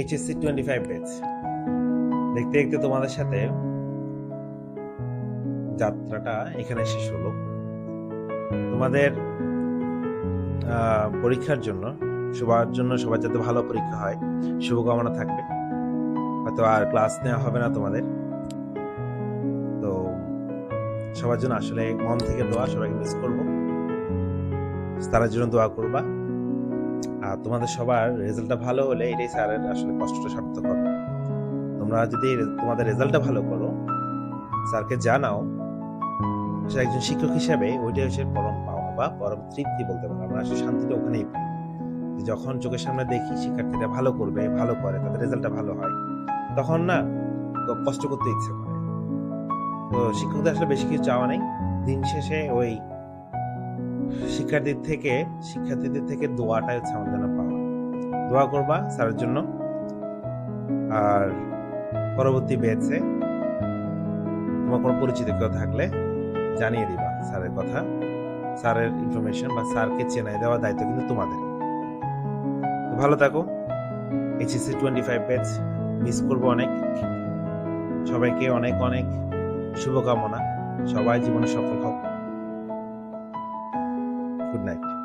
HSC twenty five batch দেখতে দেখতে তোমাদের সাথে যাত্রাটা এখানে শেষ হলো। তোমাদের পরীক্ষার জন্য, সবার জন্য সবার যাতে ভালো পরীক্ষা হয়, শুভকামনা থাকবে। হয়তো আর ক্লাস নেওয়া হবে না তোমাদের। তো সবার জন্য আসলে মন থেকে দোয়া সবাইকে মিস করব। তার জন্য দোয়া করবা। আর তোমাদের সবার রেজাল্টটা ভালো হলে এটাই স্যারের আসলে কষ্টটা সার্থক হবে। তোমরা যদি তোমাদের রেজাল্টটা ভালো করো, স্যারকে জানাও, সে একজন শিক্ষক হিসাবে ওইটাই হচ্ছে পরম পাওয়া বা পরম তৃপ্তি বলতে পারো। আমরা আসলে শান্তিটা ওখানেই পাই। যখন চোখের সামনে দেখি শিক্ষার্থীরা ভালো করবে, ভালো করে, তাদের রেজাল্টটা ভালো হয়, তখন না কষ্ট করতে ইচ্ছে করে। তো শিক্ষকদের আসলে বেশি কিছু চাওয়া নেই। দিন শেষে ওই শিক্ষার্থীর থেকে, শিক্ষার্থীদের থেকে দোয়াটাই হচ্ছে আমাদের জন্য পাওয়া। দোয়া করবা স্যারের জন্য। আর পরবর্তী বেচে তোমার কোনো পরিচিত কেউ থাকলে জানিয়ে দিবা স্যারের কথা। স্যারের ইনফরমেশন বা স্যারকে চেনাই দেওয়ার দায়িত্ব কিন্তু তোমাদের। তো ভালো থাকো। HSC twenty five batch miss করব অনেক। সবাইকে অনেক অনেক শুভকামনা। সবাই জীবনে সফল হোক। Good night.